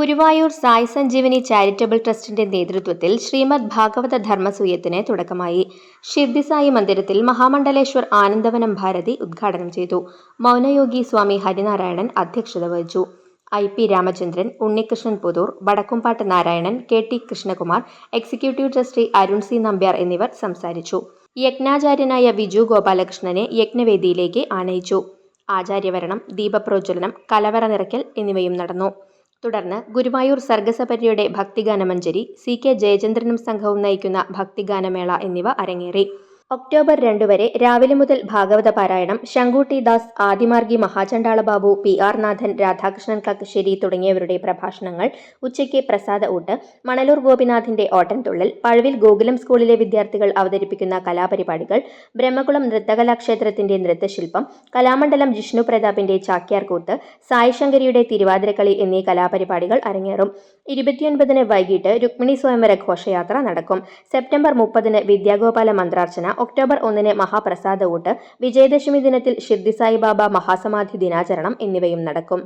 Guruvayur Sai Sanjeevani charitable ട്രസ്റ്റിന്റെ നേതൃത്വത്തിൽ ശ്രീമദ് ഭാഗവത ധർമ്മസൂയത്തിന് തുടക്കമായി. ഷിർദി സായി മന്ദിരത്തിൽ മഹാമണ്ഡലേശ്വർ ആനന്ദവനം ഭാരതി ഉദ്ഘാടനം ചെയ്തു. മൗനയോഗി സ്വാമി ഹരിനാരായണൻ അധ്യക്ഷത വഹിച്ചു. I P Ramachandran Unnikrishnan Puthur Vadakkumpattu Narayanan K T Krishnakumar executive trustee Arun C Nambiar എന്നിവർ സംസാരിച്ചു. യജ്ഞാചാര്യനായ വിജു ഗോപാലകൃഷ്ണനെ യജ്ഞവേദിയിലേക്ക് ആനയിച്ചു. ആചാര്യവരണം ദീപപ്രോജ്വലനം കലവറ നിറയ്ക്കൽ എന്നിവയും നടന്നു. തുടർന്ന് ഗുരുവായൂർ സർഗസപര്യയുടെ ഭക്തിഗാനമഞ്ജരി സി കെ ജയചന്ദ്രനും സംഘവും നയിക്കുന്ന ഭക്തിഗാനമേള എന്നിവ അരങ്ങേറി. ഒക്ടോബർ രണ്ട് വരെ രാവിലെ മുതൽ ഭാഗവത പാരായണം ശങ്കുട്ടി ദാസ് ആദിമാർഗി മഹാചണ്ടാള ബാബു പി ആർ നാഥൻ രാധാകൃഷ്ണൻ കക്കശ്ശേരി തുടങ്ങിയവരുടെ പ്രഭാഷണങ്ങൾ ഉച്ചയ്ക്ക് പ്രസാദ ഊട്ട് മണലൂർ ഗോപിനാഥിന്റെ ഓട്ടൻതുള്ളൽ പഴവിൽ ഗോകുലം സ്കൂളിലെ വിദ്യാർത്ഥികൾ അവതരിപ്പിക്കുന്ന കലാപരിപാടികൾ ബ്രഹ്മകുളം നൃത്തകലാക്ഷേത്രത്തിന്റെ നൃത്തശില്പം കലാമണ്ഡലം ജിഷ്ണു പ്രതാപിന്റെ ചാക്യാർകൂത്ത് സായി ശങ്കരിയുടെ തിരുവാതിരക്കളി എന്നീ കലാപരിപാടികൾ അരങ്ങേറും. ഇരുപത്തിയൊൻപതിന് വൈകിട്ട് രുക്മിണി സ്വയംവര ഘോഷയാത്ര നടക്കും. സെപ്റ്റംബർ മുപ്പതിന് വിദ്യാഗോപാല മന്ത്രാർച്ചന ഒക്ടോബർ ഒന്നിന് മഹാപ്രസാദ ഊട്ട് വിജയദശമി ദിനത്തിൽ ഷിർദി സായിബാബ മഹാസമാധി ദിനാചരണം എന്നിവയും നടക്കും.